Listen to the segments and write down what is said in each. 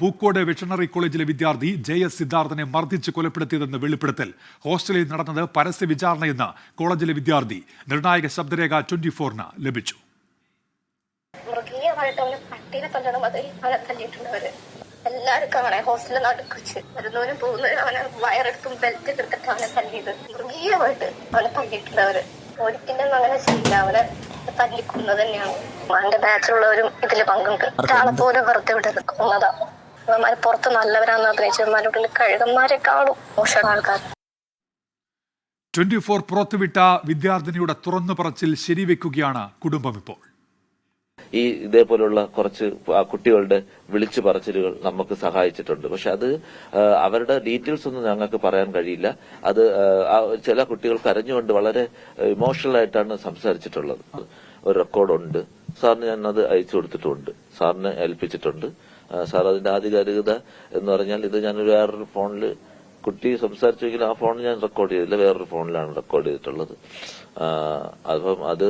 Pookode veterinary കോളേജിലെ വിദ്യാർത്ഥി J S സിദ്ധാർത്ഥനെ മർദ്ദിച്ച് കൊലപ്പെടുത്തിയതെന്ന് വെളിപ്പെടുത്തൽ. ഹോസ്റ്റലിൽ നടന്നത് പരസ്യ വിചാരണയെന്ന് കോളേജിലെ വിദ്യാർത്ഥി നിർണായക ശബ്ദരേഖ ട്വന്റി ഫോറിന് ലഭിച്ചു എല്ലാവർക്കും അവനെ ഹോസ്റ്റലിൽ നടുക്കുച്ച്. വരുന്നവനും പോകുന്നവരും അവനെ വയറെടുത്തും ബെൽറ്റ് എടുത്തിട്ട് അവനെ തല്ലിയത്. മൃഗീയമായിട്ട് അവനെ തല്ലിയിട്ടുണ്ട് അവർ. ഒരിക്കലും അങ്ങനെ ചെയ്യില്ല. അവനെ തല്ലിക്കുന്നത് തന്നെയാണ്. അവന്റെ ബാച്ചിലുള്ളവരും ഇതിൽ പങ്കുണ്ട്. ഒരാളെ പോലും വെറുതെ വിടരുത്. അവന്മാര് പുറത്ത് നല്ലവരാന്ന് അഭിനയിച്ചു ഇവന്മാരുടെ ഉള്ളിൽ കഴുകന്മാരെക്കാളും മോശം ആൾക്കാർ ട്വന്റി ഫോർ പുറത്തുവിട്ട വിദ്യാർത്ഥിനിയുടെ തുറന്നു പറച്ചിൽ ശരിവെക്കുകയാണ് കുടുംബം ഇപ്പോൾ. ഈ ഇതേപോലുള്ള കുറച്ച് കുട്ടികളുടെ വിളിച്ചു പറച്ചിലുകൾ നമുക്ക് സഹായിച്ചിട്ടുണ്ട്. പക്ഷെ അത് അവരുടെ ഡീറ്റെയിൽസ് ഒന്നും ഞങ്ങൾക്ക് പറയാൻ കഴിയില്ല. അത് ചില കുട്ടികൾ കരഞ്ഞുകൊണ്ട് വളരെ ഇമോഷണൽ ആയിട്ടാണ് സംസാരിച്ചിട്ടുള്ളത്. ഒരു റെക്കോർഡുണ്ട്. സാറിന് ഞാൻ അത് അയച്ചു കൊടുത്തിട്ടുണ്ട്. സാറിന് ഏൽപ്പിച്ചിട്ടുണ്ട്. സാർ അതിന്റെ ആധികാരികത എന്ന് പറഞ്ഞാൽ ഇത് ഞാൻ വേറൊരു ഫോണിൽ കുട്ടി സംസാരിച്ചെങ്കിൽ ആ ഫോണിൽ ഞാൻ റെക്കോർഡ് ചെയ്തില്ല. വേറൊരു ഫോണിലാണ് റെക്കോർഡ് ചെയ്തിട്ടുള്ളത്. അപ്പം അത്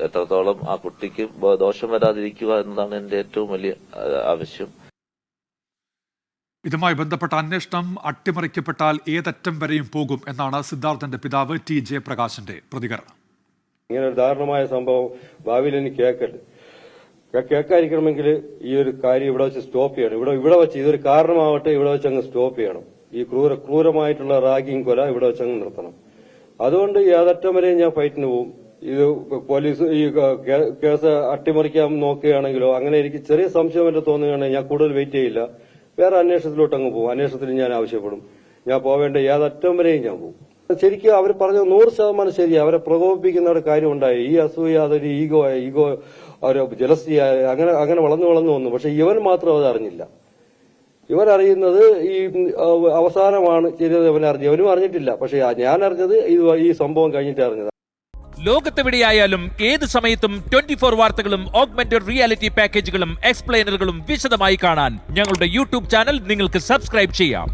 എത്രത്തോളം ആ കുട്ടിക്ക് ദോഷം വരാതിരിക്കുക എന്നതാണ് എന്റെ ഏറ്റവും വലിയ ആവശ്യം. ഇതുമായി ബന്ധപ്പെട്ട അന്വേഷണം അട്ടിമറിക്കപ്പെട്ടാൽ ഏതറ്റം വരെയും പോകും എന്നാണ് സിദ്ധാർത്ഥന്റെ പിതാവ് ടി ജയപ്രകാശിന്റെ പ്രതികരണം. ഇങ്ങനെ ഒരു ദാരുണമായ സംഭവം ഭാവിയിൽ ഇനി കേൾക്കരുത്. കേൾക്കാതിരിക്കണമെങ്കിൽ ഈ ഒരു കാര്യം ഇവിടെ വെച്ച് സ്റ്റോപ്പ് ചെയ്യണം. ഇവിടെ ഇവിടെ വെച്ച് ഇതൊരു കാരണമാവട്ടെ ഇവിടെ വെച്ച് അങ്ങ് സ്റ്റോപ്പ് ചെയ്യണം. ഈ ക്രൂര ക്രൂരമായിട്ടുള്ള റാഗിങ് കൊല ഇവിടെ വെച്ച് അങ്ങ് നിർത്തണം. അതുകൊണ്ട് ഏതറ്റം വരെയും ഞാൻ ഫൈറ്റിന് പോവും. ഇത് പോലീസ് ഈ കേസ് അട്ടിമറിക്കാൻ നോക്കുകയാണെങ്കിലോ അങ്ങനെ എനിക്ക് ചെറിയ സംശയം എന്റെ തോന്നുകയാണെങ്കിൽ ഞാൻ കൂടുതൽ വെയിറ്റ് ചെയ്യില്ല. വേറെ അന്വേഷണത്തിലോട്ട് അങ്ങ് പോകും അന്വേഷണത്തിന് ഞാൻ ആവശ്യപ്പെടും. ഞാൻ പോവേണ്ട ഏതറ്റം വരെയും ഞാൻ പോകും ശരിക്കും അവർ പറഞ്ഞ നൂറ് ശതമാനം ശരി അവരെ പ്രകോപിപ്പിക്കുന്ന ഒരു കാര്യം ഉണ്ടായി ഈ അസൂയ അതൊരു ഈഗോ ഈഗോ ഒരു ജലസി അങ്ങനെ അങ്ങനെ വളർന്നു വളർന്നു വന്നു. പക്ഷെ ഇവൻ മാത്രം അത് അറിഞ്ഞില്ല. ഇവൻ അറിയുന്നത് ഈ അവസാനമാണ് ചെയ്തത് ഇവൻ അറിഞ്ഞു ഇവനും അറിഞ്ഞിട്ടില്ല. പക്ഷെ ഞാൻ അറിഞ്ഞത് ഇത് ഈ സംഭവം കഴിഞ്ഞിട്ട് അറിഞ്ഞത് ലോകത്തെവിടെയായാലും ഏത് സമയത്തും ട്വന്റി ഫോർ വാർത്തകളും ഓഗ്മെന്റഡ് റിയാലിറ്റി പാക്കേജുകളും എക്സ്പ്ലെയിനറുകളും വിശദമായി കാണാൻ ഞങ്ങളുടെ യൂട്യൂബ് ചാനൽ നിങ്ങൾക്ക് സബ്സ്ക്രൈബ് ചെയ്യാം.